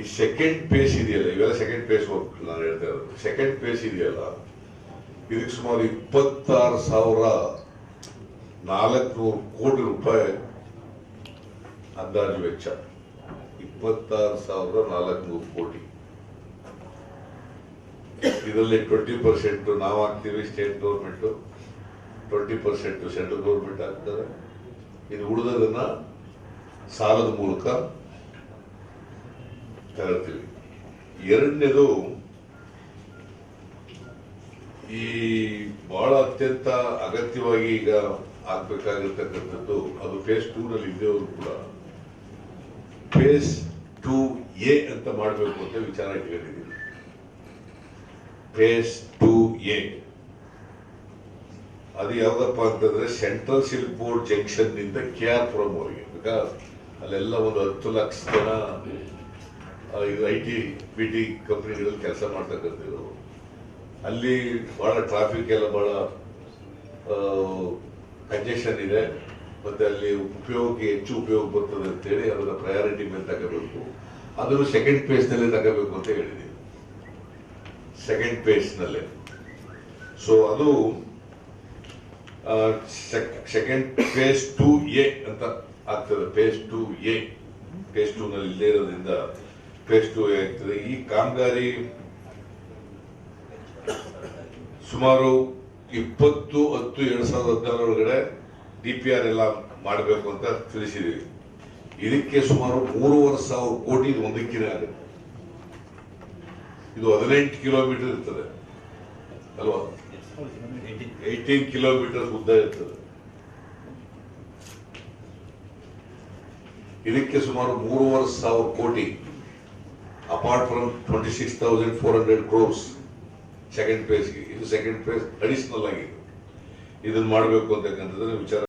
ಈ second phase ಇದೆಯಲ್ಲ, ಇವೆಲ್ಲ ಸೆಕೆಂಡ್ ಪೇಸ್ ನಾನು ಹೇಳ್ತಾ ಇರೋದು. ಸೆಕೆಂಡ್ ಪೇಸ್ ಇದೆಯಲ್ಲ, ಇದಕ್ಕೆ ಸುಮಾರು ಇಪ್ಪತ್ತಾರು ಸಾವಿರ ನಾಲ್ಕುನೂರು ಕೋಟಿ ರೂಪಾಯಿ ಅಂದಾಜು ವೆಚ್ಚ. ಇಪ್ಪತ್ತಾರು ಸಾವಿರದ ನಾಲ್ಕುನೂರು ಕೋಟಿ. ಇದರಲ್ಲಿ ಟ್ವೆಂಟಿ ಪರ್ಸೆಂಟ್ ನಾವು ಹಾಕ್ತೀವಿ state government twenty percent central government ಹಾಕ್ತಾರೆ. ಇದು ಉಳಿದದನ್ನ ಸಾಲದ ಮೂಲಕ ಎರಡನೇದು ಈ ಬಹಳ ಅತ್ಯಂತ ಅಗತ್ಯವಾಗಿ ಈಗ ಆಗ್ಬೇಕಾಗಿರ್ತಕ್ಕಂಥದ್ದು ಅದು ಫೇಸ್ ಟೂ ನಲ್ಲಿ ಇದ್ದವರು ಕೂಡ. ಫೇಸ್ ಟೂ ಎ ಅಂತ ಮಾಡಬೇಕು ಅಂತ ವಿಚಾರ ಇಟ್ಕೊಂಡಿದ್ದೀನಿ ಫೇಸ್ ಟೂ ಎ. ಅದು ಯಾವ್ದಪ್ಪ ಅಂತಂದ್ರೆ ಸೆಂಟ್ರಲ್ ಸಿಲ್ಕ್ ಬೋರ್ಡ್ ಜಂಕ್ಷನ್ನಿಂದ ಕೆ ಆರ್ ಪುರಂ ಅವರಿಗೆ ಅಲ್ಲೆಲ್ಲ ಒಂದು ಹತ್ತು ಲಕ್ಷ ಜನ ಇದು ಐ ಟಿ ಪಿ ಟಿ ಕಂಪ್ನಿಗಳಲ್ಲಿ ಕೆಲಸ ಮಾಡ್ತಕ್ಕಂಥದ್ದು. ಅಲ್ಲಿ ಬಹಳ ಟ್ರಾಫಿಕ್ ಎಲ್ಲ ಬಹಳ ಕಂಜೆಷನ್ ಇದೆ. ಮತ್ತೆ ಅಲ್ಲಿ ಉಪಯೋಗಕ್ಕೆ ಹೆಚ್ಚು ಉಪಯೋಗ ಬರ್ತದೆ ಅಂತೇಳಿ ಅದನ್ನ ಪ್ರಯಾರಿಟಿ ಮೇಲೆ ತಗೋಬೇಕು. ಅದನ್ನು ಸೆಕೆಂಡ್ ಪೇಸ್ನಲ್ಲಿ ತಗೋಬೇಕು ಅಂತ ಹೇಳಿದ್ದೀವಿ ಸೆಕೆಂಡ್ ಪೇಸ್ನಲ್ಲೇ ಸೊ ಅದು ಸೆಕೆಂಡ್ ಫೇಸ್ ಟು ಎ ಅಂತ ಆಗ್ತದೆ. Phase two A phase two ನಲ್ಲಿ ಇಲ್ಲೇ ಇರೋದ್ರಿಂದ ಫೇಸ್ ಟೂ ಎ ಆಗ್ತದೆ ಈ ಕಾಮಗಾರಿ ಸುಮಾರು ಇಪ್ಪತ್ತು, ಹತ್ತು, ಎರಡು ಸಾವಿರದ ಹದಿನಾರೊಳಗಡೆ ಡಿ ಪಿ ಆರ್ ಎಲ್ಲ ಮಾಡಬೇಕು ಅಂತ ತಿಳಿಸಿದೀವಿ ಇದಕ್ಕೆ ಸುಮಾರು ಮೂರುವರೆ ಸಾವಿರ ಕೋಟಿ ಒಂದಕ್ಕಿನ ಇದು ಹದಿನೆಂಟು ಕಿಲೋಮೀಟರ್ ಇರ್ತದೆ. ಅಲ್ವಾ? ಏಯ್ಟೀನ್ ಕಿಲೋಮೀಟರ್ ಉದ್ದ ಇರ್ತದೆ. ಇದಕ್ಕೆ ಸುಮಾರು ಮೂರುವರೆ ಸಾವಿರ ಕೋಟಿ thousand four hundred crores second ಫೇಸ್ಗೆ ಇದು ಸೆಕೆಂಡ್ ಫೇಸ್ ಅಡಿಷನಲ್ ಆಗಿದೆ. ಇದನ್ನು ಮಾಡಬೇಕು ಅಂತಕ್ಕಂಥದ್ದು ವಿಚಾರ